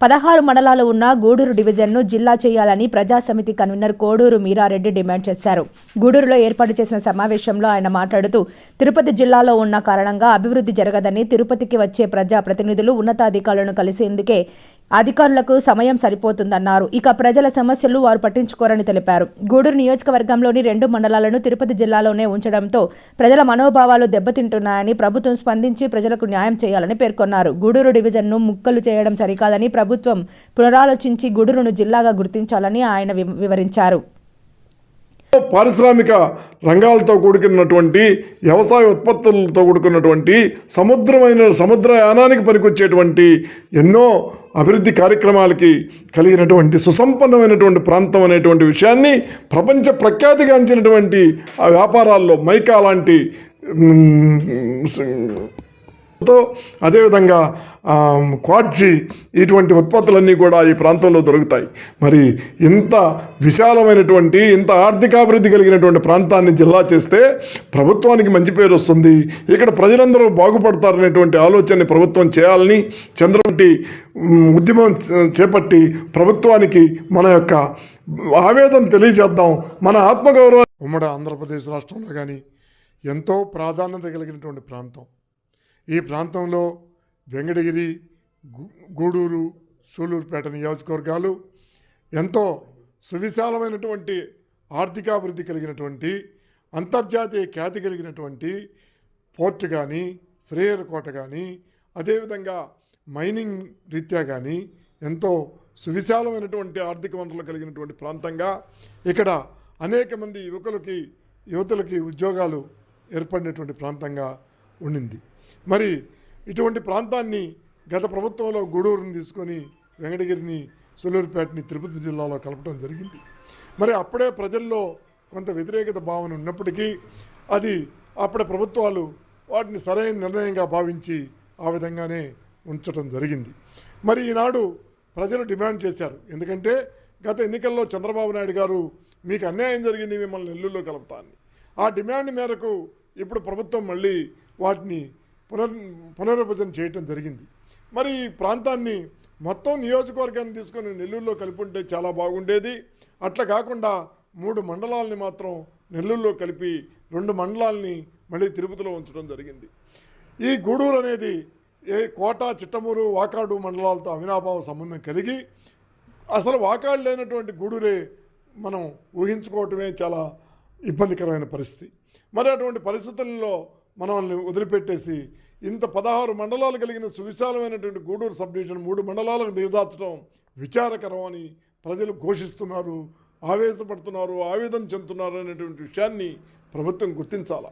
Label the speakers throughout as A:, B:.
A: పదహారు మండలాలు ఉన్న గూడూరు డివిజన్ను జిల్లా చేయాలని ప్రజాసమితి కన్వీనర్ కోడూరు మీరారెడ్డి డిమాండ్ చేశారు. గూడూరులో ఏర్పాటు చేసిన సమావేశంలో ఆయన మాట్లాడుతూ తిరుపతి జిల్లాలో ఉన్న కారణంగా అభివృద్ధి జరగదని తిరుపతికి వచ్చే ప్రజా ప్రతినిధులు ఉన్నతాధికారులను కలిసేందుకే అధికారులకు సమయం సరిపోతుందన్నారు. ఇక ప్రజల సమస్యలు వారు పట్టించుకోరని తెలిపారు. గూడూరు నియోజకవర్గంలోని రెండు మండలాలను తిరుపతి జిల్లాలోనే ఉంచడంతో ప్రజల మనోభావాలు దెబ్బతింటున్నాయని ప్రభుత్వం స్పందించి ప్రజలకు న్యాయం చేయాలని పేర్కొన్నారు. గూడూరు డివిజన్ను ముక్కలు చేయడం సరికాదని ప్రభుత్వం పునరాలోచించి గూడూరును జిల్లాగా గుర్తించాలని ఆయన వి- వివరించారు.
B: పారిశ్రామిక రంగాలతో కూడుకున్నటువంటి వ్యవసాయ ఉత్పత్తులతో కూడుకున్నటువంటి సముద్రమైన సముద్రయానానికి పనికొచ్చేటువంటి ఎన్నో అభివృద్ధి కార్యక్రమాలకి కలిగినటువంటి సుసంపన్నమైనటువంటి ప్రాంతం అనేటువంటి విషయాన్ని ప్రపంచ ప్రఖ్యాతిగాంచినటువంటి ఆ వ్యాపారాల్లో మైకా లాంటి తో అదేవిధంగా క్వాడ్జీ ఇటువంటి ఉత్పత్తులన్నీ కూడా ఈ ప్రాంతంలో దొరుకుతాయి. మరి ఇంత విశాలమైనటువంటి ఇంత ఆర్థికాభివృద్ధి కలిగినటువంటి ప్రాంతాన్ని జిల్లా చేస్తే ప్రభుత్వానికి మంచి పేరు వస్తుంది. ఇక్కడ ప్రజలందరూ బాగుపడతారనేటువంటి ఆలోచనని ప్రభుత్వం చేయాలని చంద్రబాబు ఉద్యమం చేపట్టి ప్రభుత్వానికి మన యొక్క ఆవేదన తెలియజేద్దాం. మన ఆత్మగౌరవ ఉమ్మడి ఆంధ్రప్రదేశ్ రాష్ట్రంలో కానీ ఎంతో ప్రాధాన్యత కలిగినటువంటి ప్రాంతం. ఈ ప్రాంతంలో వెంకటగిరి గూడూరు సూలూరుపేట నియోజకవర్గాలు ఎంతో సువిశాలమైనటువంటి ఆర్థికాభివృద్ధి కలిగినటువంటి అంతర్జాతీయ ఖ్యాతి కలిగినటువంటి పోర్ట్ కానీ శ్రేయరకోట కానీ అదేవిధంగా మైనింగ్ రీత్యా కానీ ఎంతో సువిశాలమైనటువంటి ఆర్థిక వనరులు కలిగినటువంటి ప్రాంతంగా ఇక్కడ అనేక మంది యువకులకి యువతులకి ఉద్యోగాలు ఏర్పడినటువంటి ప్రాంతంగా ఉండింది. మరి ఇటువంటి ప్రాంతాన్ని గత ప్రభుత్వంలో గూడూరుని తీసుకొని వెంకటగిరిని సూలూరుపేటని తిరుపతి జిల్లాలో కలపడం జరిగింది. మరి అప్పుడే ప్రజల్లో కొంత వ్యతిరేకత భావన ఉన్నప్పటికీ అది అప్పటి ప్రభుత్వాలు వాటిని సరైన నిర్ణయంగా భావించి ఆ విధంగానే ఉంచడం జరిగింది. మరి ఈనాడు ప్రజలు డిమాండ్ చేశారు. ఎందుకంటే గత ఎన్నికల్లో చంద్రబాబు నాయుడు గారు మీకు అన్యాయం జరిగింది మిమ్మల్ని నెల్లూరులో కలుపుతాను ఆ డిమాండ్ మేరకు ఇప్పుడు ప్రభుత్వం మళ్ళీ వాటిని పునర్ పునర్విభజన చేయటం జరిగింది. మరి ఈ ప్రాంతాన్ని మొత్తం నియోజకవర్గాన్ని తీసుకొని నెల్లూరులో కలిపి ఉంటే చాలా బాగుండేది. అట్లా కాకుండా మూడు మండలాల్ని మాత్రం నెల్లూరులో కలిపి రెండు మండలాల్ని మళ్ళీ తిరుపతిలో ఉంచడం జరిగింది. ఈ గూడూరు అనేది ఏ కోట చిట్టమూరు వాకాడు మండలాలతో అవినాభావ సంబంధం కలిగి అసలు వాకాడు లేనటువంటి గూడూరే మనం ఊహించుకోవటమే చాలా ఇబ్బందికరమైన పరిస్థితి. మరి అటువంటి పరిస్థితుల్లో మనల్ని వదిలిపెట్టేసి ఇంత పదహారు మండలాలు కలిగిన సువిశాలమైనటువంటి గూడూరు సబ్ డివిజన్ మూడు మండలాలకు దిగజార్చడం విచారకరం అని ప్రజలు ఘోషిస్తున్నారు ఆవేశపడుతున్నారు ఆవేదన చెందుతున్నారు అనేటువంటి విషయాన్ని ప్రభుత్వం గుర్తించాలి.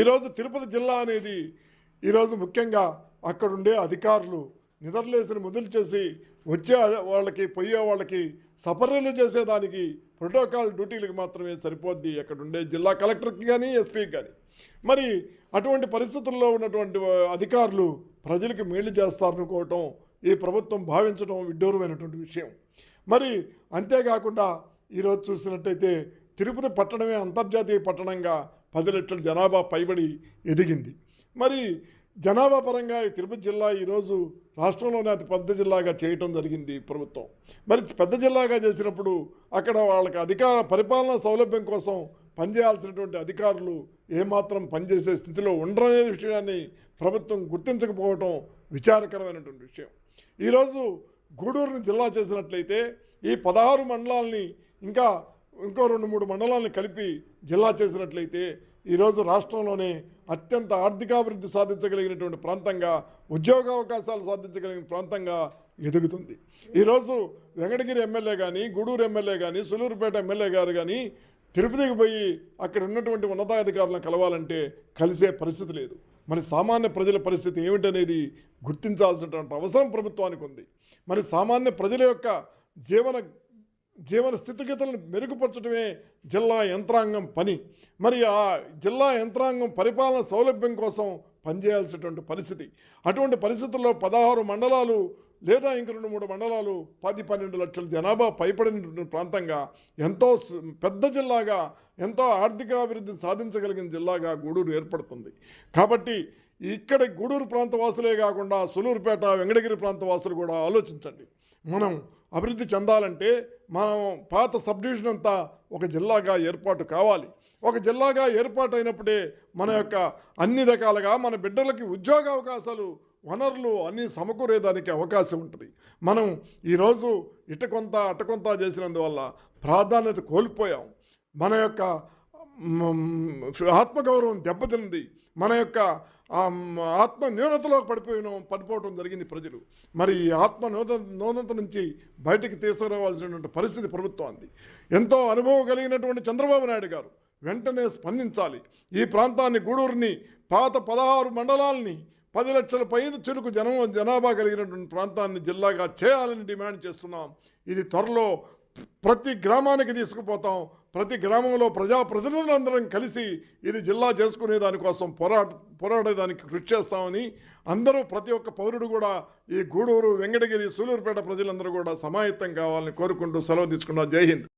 B: ఈరోజు తిరుపతి జిల్లా అనేది ఈరోజు ముఖ్యంగా అక్కడుండే అధికారులు నిద్రలేసిన మొదలు చేసి వచ్చే వాళ్ళకి పోయే వాళ్ళకి సపర్యలు చేసేదానికి ప్రోటోకాల్ డ్యూటీలకు మాత్రమే సరిపోద్ది. అక్కడుండే జిల్లా కలెక్టర్కి కానీ ఎస్పీకి కానీ మరి అటువంటి పరిస్థితుల్లో ఉన్నటువంటి అధికారులు ప్రజలకు మేలు చేస్తారనుకోవటం ఈ ప్రభుత్వం భావించడం విడ్డూరమైనటువంటి విషయం. మరి అంతేకాకుండా ఈరోజు చూసినట్టయితే తిరుపతి పట్టణమే అంతర్జాతీయ పట్టణంగా పది లక్షల జనాభా పైబడి ఎదిగింది. మరి జనాభా పరంగా ఈ తిరుపతి జిల్లా ఈరోజు రాష్ట్రంలోనే అతి పెద్ద జిల్లాగా చేయటం జరిగింది ప్రభుత్వం. మరి పెద్ద జిల్లాగా చేసినప్పుడు అక్కడ వాళ్ళకి అధికార పరిపాలనా సౌలభ్యం కోసం పనిచేయాల్సినటువంటి అధికారులు ఏమాత్రం పనిచేసే స్థితిలో ఉండరనే విషయాన్ని ప్రభుత్వం గుర్తించకపోవటం విచారకరమైనటువంటి విషయం. ఈరోజు గూడూరుని జిల్లా చేసినట్లయితే ఈ పదహారు మండలాల్ని ఇంకా ఇంకో రెండు మూడు మండలాలను కలిపి జిల్లా చేసినట్లయితే ఈరోజు రాష్ట్రంలోనే అత్యంత ఆర్థికాభివృద్ధి సాధించగలిగినటువంటి ప్రాంతంగా ఉద్యోగావకాశాలు సాధించగలిగిన ప్రాంతంగా ఎదుగుతుంది. ఈరోజు వెంకటగిరి ఎమ్మెల్యే కానీ గూడూరు ఎమ్మెల్యే కానీ సులూరుపేట ఎమ్మెల్యే గారు కానీ తిరుపతికి పోయి అక్కడ ఉన్నటువంటి ఉన్నతాధికారులను కలవాలంటే కలిసే పరిస్థితి లేదు. మరి సామాన్య ప్రజల పరిస్థితి ఏమిటనేది గుర్తించాల్సినటువంటి అవసరం ప్రభుత్వానికి ఉంది. మరి సామాన్య ప్రజల యొక్క జీవన జీవన స్థితిగతులను మెరుగుపరచడమే జిల్లా యంత్రాంగం పని. మరి ఆ జిల్లా యంత్రాంగం పరిపాలన సౌలభ్యం కోసం పనిచేయాల్సినటువంటి పరిస్థితి. అటువంటి పరిస్థితుల్లో పదహారు మండలాలు లేదా ఇంక రెండు మూడు మండలాలు పది పన్నెండు లక్షల జనాభా పైపడిన ప్రాంతంగా ఎంతో పెద్ద జిల్లాగా ఎంతో ఆర్థికాభివృద్ధిని సాధించగలిగిన జిల్లాగా గూడూరు ఏర్పడుతుంది. కాబట్టి ఇక్కడ గూడూరు ప్రాంత వాసులే కాకుండా సులూరుపేట వెంకటగిరి ప్రాంత వాసులు కూడా ఆలోచించండి. మనం అభివృద్ధి చెందాలంటే మనం పాత సబ్ డివిజన్ అంతా ఒక జిల్లాగా ఏర్పాటు కావాలి. ఒక జిల్లాగా ఏర్పాటు అయినప్పుడే మన యొక్క అన్ని రకాలుగా మన బిడ్డలకి ఉద్యోగ అవకాశాలు వనరులు అన్నీ సమకూరేదానికి అవకాశం ఉంటుంది. మనం ఈరోజు ఇట కొంత అట కొంత చేసినందువల్ల ప్రాధాన్యత కోల్పోయాం. మన యొక్క ఆత్మగౌరవం దెబ్బతింది. మన యొక్క ఆత్మ న్యూనతలో పడిపోయిన పడిపోవడం జరిగింది ప్రజలు. మరి ఈ ఆత్మ నూత నూనత నుంచి బయటికి తీసుకురావాల్సినటువంటి పరిస్థితి ప్రభుత్వానికి ఎంతో అనుభవం కలిగినటువంటి చంద్రబాబు నాయుడు గారు వెంటనే స్పందించాలి. ఈ ప్రాంతాన్ని గూడూరుని పాత పదహారు మండలాల్ని పది లక్షల పైన చెరుకు జనం జనాభా కలిగినటువంటి ప్రాంతాన్ని జిల్లాగా చేయాలని డిమాండ్ చేస్తున్నాం. ఇది త్వరలో ప్రతి గ్రామానికి తీసుకుపోతాం. ప్రతి గ్రామంలో ప్రజాప్రతినిధులందరం కలిసి ఇది జిల్లా చేసుకునే దానికోసం పోరాట పోరాడేదానికి కృషి చేస్తామని అందరూ ప్రతి ఒక్క పౌరుడు కూడా ఈ గూడూరు వెంకటగిరి సూలూరుపేట ప్రజలందరూ కూడా సమాయత్తం కావాలని కోరుకుంటూ సెలవు తీసుకున్నారు. జై హింద్.